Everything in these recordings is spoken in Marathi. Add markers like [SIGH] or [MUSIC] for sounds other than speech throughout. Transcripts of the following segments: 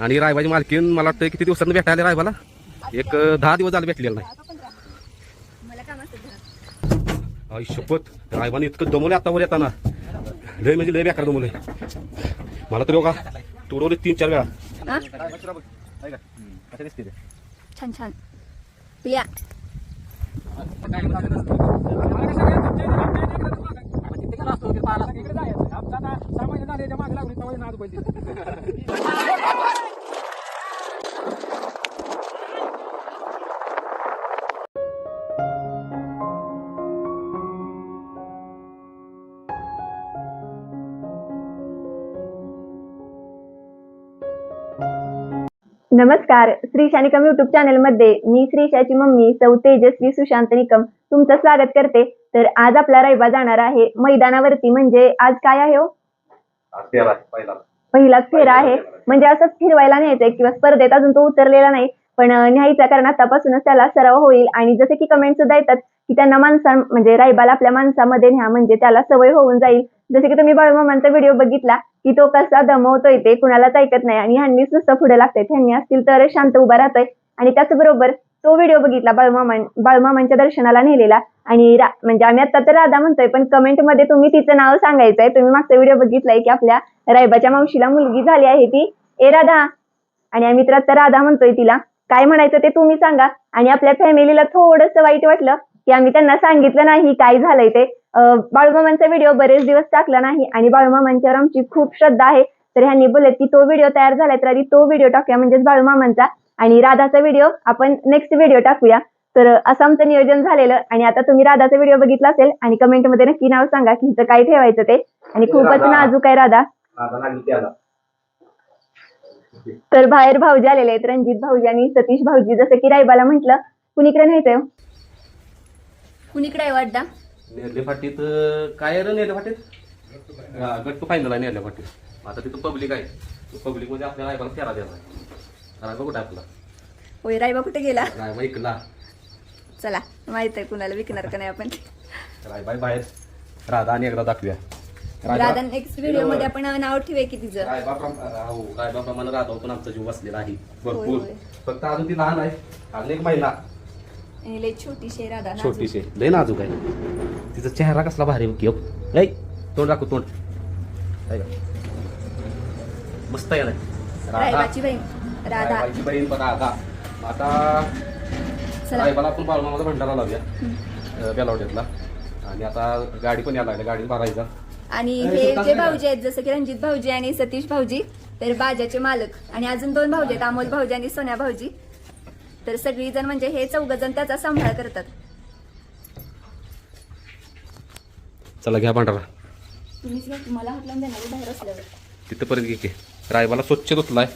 आणि रायबाची मालकीन मला वाटतं किती दिवसांनी भेटायला रायबाला? एक दहा दिवस झाले भेटलेलं नाही. शपथ रायबाने इतकं दमवले आता वर येताना. लय म्हणजे लय बेकार दमवले मला तरी बघा तुडवले तीन चार वेळा. नमस्कार श्री निकम युट्यूब चॅनलमध्ये मी श्रीशाची मम्मी सौ तेजस्वी सुशांत निकम. तुमचं स्वागत करते. तर आज आपला रैबा जाणार आहे. मैदानावरती म्हणजे आज काय आहे हो. पहिलाच फेरा आहे. म्हणजे असंच फिरवायला न्यायचंय किंवा स्पर्धेत अजून तो उतरलेला नाही. पण न्यायचा कारण आतापासूनच त्याला सराव होईल. आणि जसे की कमेंट सुद्धा येतात की त्यांना माणसा म्हणजे रायबाला आपल्या माणसामध्ये न्या म्हणजे त्याला सवय होऊन जाईल. जसे की तुम्ही बाळमामांचा व्हिडिओ बघितला की तो कसा दमवतोय ते कुणालाच ऐकत नाही. आणि ह्यांनी नुसतं पुढे लागतंय ह्यांनी असतील तर शांत उभा राहतोय. आणि त्याचबरोबर तो व्हिडिओ बघितला बाळमामा बाळमामांच्या दर्शनाला नेलेला. आणि रा- म्हणजे आम्ही आता तर राधा म्हणतोय पण कमेंटमध्ये तुम्ही तिचं नाव सांगायचंय. तुम्ही मागचा व्हिडिओ बघितलाय की आपल्या रायबाच्या मावशीला मुलगी झाली आहे ती. ए राधा! आणि आम्ही तर आता राधा म्हणतोय तिला. काय म्हणायचं ते तुम्ही सांगा. आणि आपल्या फॅमिलीला थोडंसं वाईट वाटलं की आम्ही त्यांना सांगितलं नाही काय झालंय ते. बाळूमामांचा व्हिडिओ बरेच दिवस टाकला नाही आणि बाळूमामांच्यावर आमची खूप श्रद्धा आहे. तर ह्यांनी बोलत की तो व्हिडिओ तयार झालाय तर आधी तो व्हिडिओ टाकूया म्हणजेच बाळूमामांचा. आणि राधाचा व्हिडिओ आपण नेक्स्ट व्हिडिओ टाकूया. तर असं आमचं नियोजन झालेलं आणि आता तुम्ही राधाचा व्हिडिओ बघितला असेल आणि कमेंटमध्ये नक्की नाव सांगा की हिचं काय ठेवायचं ते. आणि खूपच राधा. नाजूक आहे राधा. आता लागली त्याला. तर बाहेर भाऊजी आलेले आहेत रणजित भाऊजी आणि सतीश भाऊजी. जसं की रायबाला म्हटलं कुणीकडे न्यायचंय हो? कुणीकडे आहे वाड्डा नेरले फाटीत काय रे नेरले फाटीत? हा, गट्टू फायनल आहे नेरल्या फाटीत. आता तिथं पब्लिक आहे. पब्लिकमध्ये आपल्याला रायबाला फेरा द्यायचा रायबा कुठं आपला? होय रायबा कुठे गेला? रायबा इकला चला माहीत आहे कुणाला विकणार का नाही आपण. रायबाई बाहेर. राधा आणि एकदा दाखवूया. राधा नेक्स्ट व्हिडिओमध्ये आपण नाव ठेवूया की तिचं. रायबा हो रायबाप्रमाणे राधा पण आमचा जीव बसलेला आहे. भरपूर. फक्त अजून ती लहान आहे. अजून एक महिना छोटीशी राधा. छोटीशी लय नाजूक आहे. तिचा चेहरा कसला भारी की, हो. तोंड दाखव तोंड? मस्त आहे रायबाची बहीण. राधा. रायबाची बहीण पण राधा. आता चला. रायबाला आपण बाळमामाचा भंडारा लावूया. अं, बेलावड्यातला आणि आता गाडी पण यायला लागली गाडी भरायचा. आणि हे जे भाऊजी आहेत जसं की रणजित भाऊजी आणि सतीश भाऊजी तर बाजाचे मालक. आणि अजून दोन भाऊजी आहेत अमोल भाऊजी आणि सोन्या भाऊजी. तर सगळी जण म्हणजे हे चौघ जण त्याचा सांभाळ करतात. चला घ्या भंडारा. तुम्हीच घ्या, तुम्हाला हात लावून देणार आहे बाहेर असल्यावर. तिथपर्यंत घे की. रायबाला स्वच्छ धुतलाय.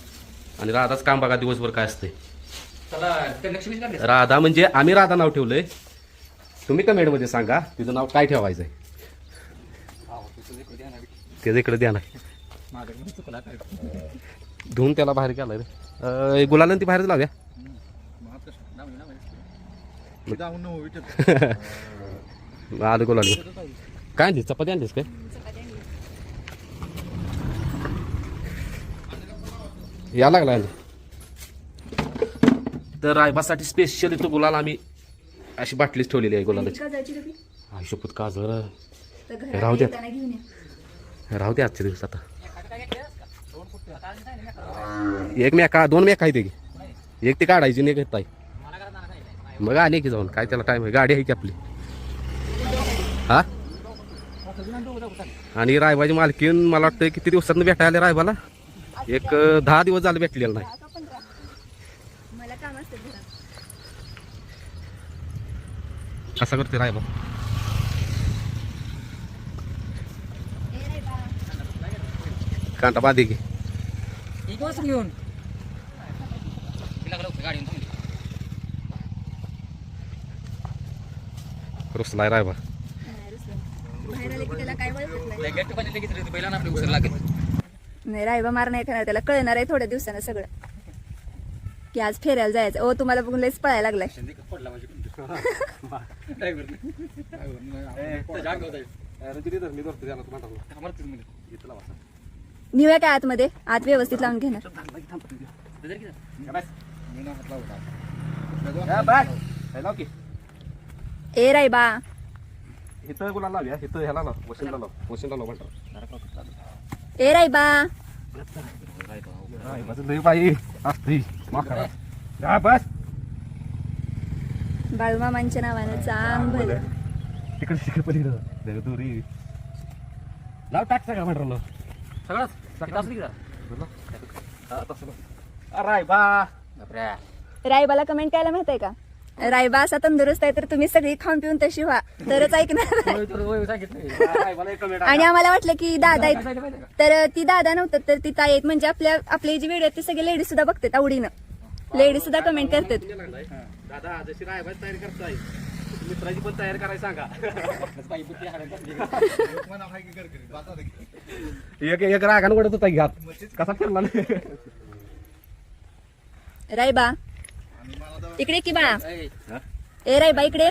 आणि राधाच काम बघा दिवसभर काय असते राधा म्हणजे आम्ही राधा नाव ठेवलंय. तुम्ही कमेंटमध्ये सांगा तिचं नाव काय ठेवायचंय. त्याचं इकडे द्या नाही धुवून त्याला बाहेर गेलाय रे. अं, गुलालन ती बाहेरच लावूया. [LAUGHS] आलं गुलाल. काय आणलीस? चपाती आणलीस काय? या लागला तर रायबासाठी स्पेशल इथं गुलाल आम्ही अशी बाटलीच ठेवलेली आहे गुलालाची. शपथ काजळ राहू द्या. राहू दे आजच्या दिवस आता. एक मेका दोन मेका आहे ते. एक ती काढायची येत आहे. मग आले की जाऊन. काय त्याला टाइम आहे? गाडी आहे की आपली? हा? आणि रायबाची मालकीन मला वाटतं किती दिवसात भेटायला रायबाला? एक दहा दिवस झाले भेटलेलं नाही. मला काम असतं घरात. कसा करते रायबा ए रायबा. कांटा बांधे की. घेऊन? रुसलाय रायबा नाही नाही रायबा मार नाही खाणार त्याला कळणार आहे थोड्या दिवसानं सगळं. की आज फिरायला जायचं. ओ तुम्हाला बघून लयच पळायला लागलाय. निव्या [LAUGHS] काय आतमध्ये? आत व्यवस्थित लावून घेणार लाव की. ए राय बा इथं गुलाल लावूया? इथं ह्याला लाव वशिंडला लाव. वशिंडला लाव म्हणतात ए राय बा लई बाई असती माखरा बस बाळूमामांच्या नावानं चांग भलं तिकडे पलीकडं. लाव टाक सगळं म्हणलं सगळंच किती असली का राय बा. रायबाला कमेंट करायला माहीत का? रायबा असा तंदुरुस्त आहे तर तुम्ही सगळी खाऊन पिऊन तशी व्हा. तरच ऐकणार. सांगितलं आणि आम्हाला वाटलं की दादा आहेत. तर ती दादा नव्हतं तर ती ताई आहेत. म्हणजे आपल्या आपले जे व्हिडिओ आहेत ते सगळे लेडीज सुद्धा बघतात आवडीनं. लेडीज सुद्धा कमेंट करतात. दादा जशी रायबाची तयारी करताय. मित्राची पण तयारी करायला सांगा. एक एक रागानं ओढत होता घ्यात कसा फिरला? नाही रायबा इकडे की बाळा. ए इकडे. व्हायचं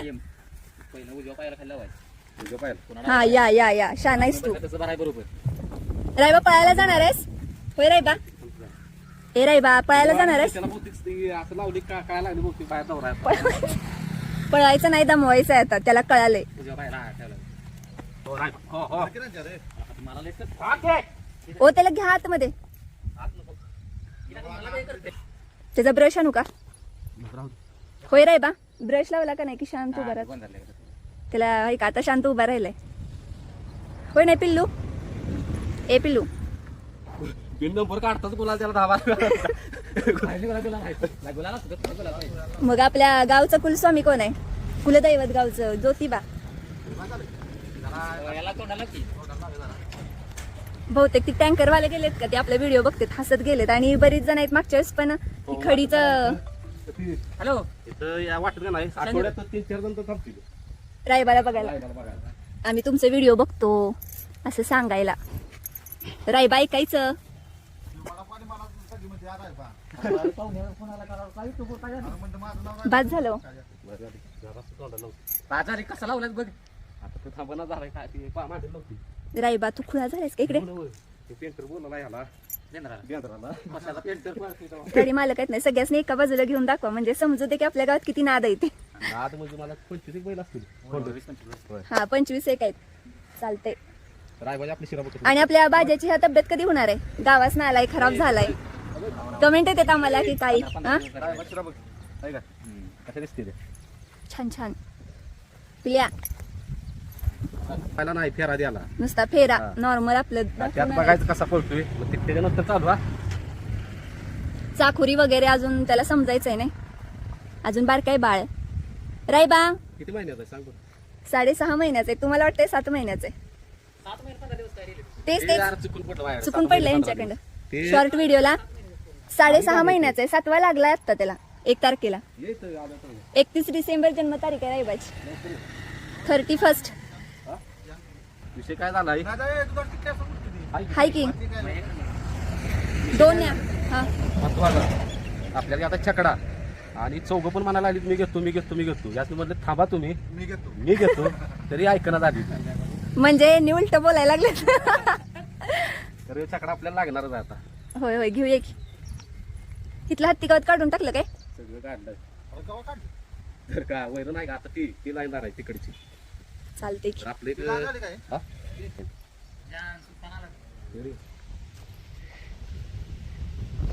तुझं पाहिलं हा या या या. शानाईस तू. रायबा पळायला जाणार आहेस? होय रायबा ए रायबा पळायला जाणार आहेस? पळायचं नाही दमवायचं आहे आता त्याला कळालंय. हा हो राय. हो ओ त्याला घ्या आतमध्ये त्याचा ब्रश आणू का? होय रायबा ब्रश लावला का नाही की शांत उभा राहत? त्याला ऐका आता शांत उभा राहिलाय. होय नाही पिल्लू? ए पिल्लू. मग आपल्या गावचं कुलस्वामी कोण आहे? कुलदैवत गावचं ज्योतिबा. की. बहुतेक ती टँकरवाले गेलेत का? ते आपले व्हिडिओ बघतात हसत गेलेत आणि बरीच जण आहेत मागच्या वेळेस पण ती खडीचं हॅलो. इथं या वाटत का नाही? आठवड्यात तीन चार जण तर थांबतील. रायबाला बघायला. रायबाला बघायला. आम्ही तुमचे व्हिडिओ बघतो असं सांगायला. रायबा ऐकायचं? बाद झालं. बाजारी कसा लावलाय बघ. आता तो थांबना झालाय काय ते पा- मांडी नव्हती रायबा तू खुळा झालायस का इकडे? ते पेंटर बोलला ह्याला. बेंद्राला. बेंद्राला कशाला पेंटर गाडी मालक आहेत नाही सगळ्यासनी एका बाजूला घेऊन दाखवा म्हणजे समजू दे की आपल्या गावात किती नाद आहे ते. आज म्हणजे मला पंचवीस एक बैल असतील. हा पंचवीस एक आहेत. चालते रायबाजी आपली शिरा बघतो आणि आपल्या बाजाची ह्या तब्येत कधी होणार आहे? गावास नालाय खराब झालाय. कमेंट येतात आम्हाला की काही? हा? रायबाजी शिरा बघ. आहे का? कशा दिसते ते छान छान. पिल्या पहिला नाही फेरा द्याला नुसता फेरा हा. नॉर्मल आपलं त्यात दाखवून बघायचं कसा पळतोय. मग ते त्याच्यानंतर चालू हा. चाखुरी वगैरे अजून त्याला समजायचंय नाही. अजून बारकाय बाळ. रायबा किती महिन्याचा आहे? सांग बरं. साडेसहा महिन्याचं आहे. तुम्हाला वाटतंय सात महिन्याचं आहे? तेच ते तेच. जरा चुकून पडलं बाहेर. चुकून यांच्याकडं. ते- शॉर्ट व्हिडिओला साडेसहा महिन्याचं आहे. सातवा लागलाय आता त्याला. एक तारखेला. दिवस. येतं, आलं तर. एकतीस डिसेंबर जन्मतारीख आहे रायबाची. थर्टी फर्स्ट विषय काय झाला? हाय की? दोन या. हा. आपल्याला आता छकडा. आणि चौघ पण म्हणायला आली मी घेतो मी घेतो मी घेतो. याच म्हटलं थांबा तुम्ही. मी घेतो. मी घेतो. तरी ऐकण्यात झाली. म्हणजे नि उलट बोलायला लागले तर हे छकडा आपल्याला लागणारच आता. होय होय घेऊया की. इथलं हत्ती गवत काढून टाकलं काय? सगळं काढलं? तर का वैर नाही का? आता ती ती लागणार आहे तिकडची. चालते की. तर आपलं इकडं- हा? जान, सुलतानाला.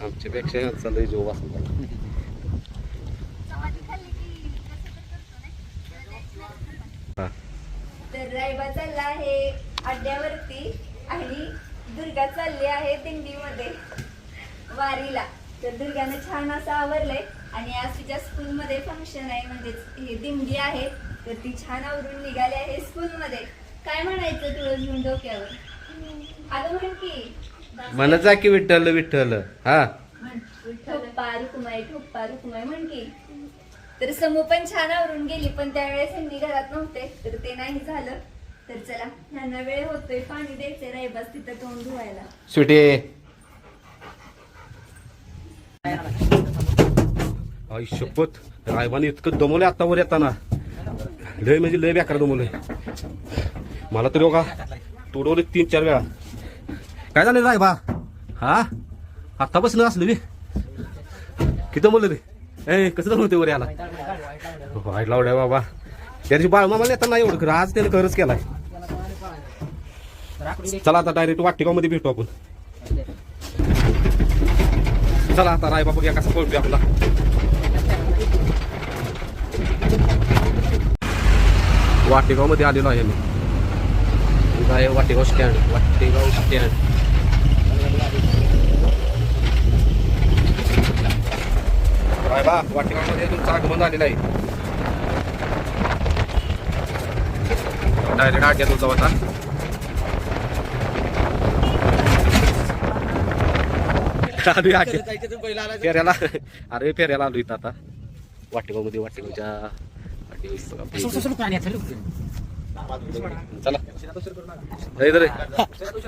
आमच्यापेक्षा चालू जो वाचला हा. तर रायबा चालला आहे अड्ड्यावरती आणि दुर्गा चालली आहे दिंडीमध्ये वारीला. तर दुर्गानं छान असं आवरलंय आणि आज तिच्या स्कूलमध्ये फंक्शन आहे म्हणजेच हे दिंडी आहे. तर ती छान आवरून निघाली आहे स्कूलमध्ये. काय म्हणायचं तुळस घेऊन डोक्यावर? अगं म्हण की. म्हणत जा की विठ्ठल विठ्ठल हा. ठोप्पा रुकुमाई ठोप्पा रुकुमाई म्हण की. तर समू पण छान आवरून गेली पण त्यावेळेस ह्यांनी घरात नव्हते तर ते नाही झालं. तर चला ह्यांना वेळ होतोय पाणी द्यायचंय रायबास तिथं तोंड धुवायला. सुटे आई शपथ रायबाने इतकं दमवलंय आता वर येताना. लय म्हणजे लय बेकार दमवलंय मला तरी बघा तोडवले तीन चार वेळा. काय झालं राय बा हा? आत्ता बसलं असलं बी किती म्हणलं ते ए कसं म्हणते वर याला वाईट लावड्या बाबा. त्या दिवशी बाळमामाला येताना एवढं आज त्याने खरंच केलाय. चला आता डायरेक्ट वाटिकामध्ये भेटू आपण. चला आता राय बाबा कसा पळतोय आपला. वाटेगावमध्ये आलेलो आहे मी. आहे वाटेगाव स्टँड वाटेगाव स्टँड बा वाटेगावमध्ये तुमचं आगमन झालेलं आहे. डायरेक्ट आठ जाऊ आता. आलोय अरे फेऱ्याला आलो इथं आता. वाटेगावमध्ये वाटेगावच्या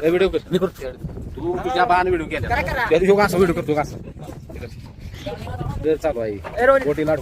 व्हिडिओ कर मी करतो तू तुझ्या बाण व्हिडिओ केला त्या दिवशी का असं व्हिडिओ करतो चालू आहे लाडू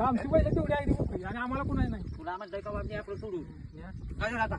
आमची पहिलं तेवढी आहे मोकळी आणि आम्हाला कुणाही नाही. तुला म्हणतोय का बाबा आपण सोडू? काय आता?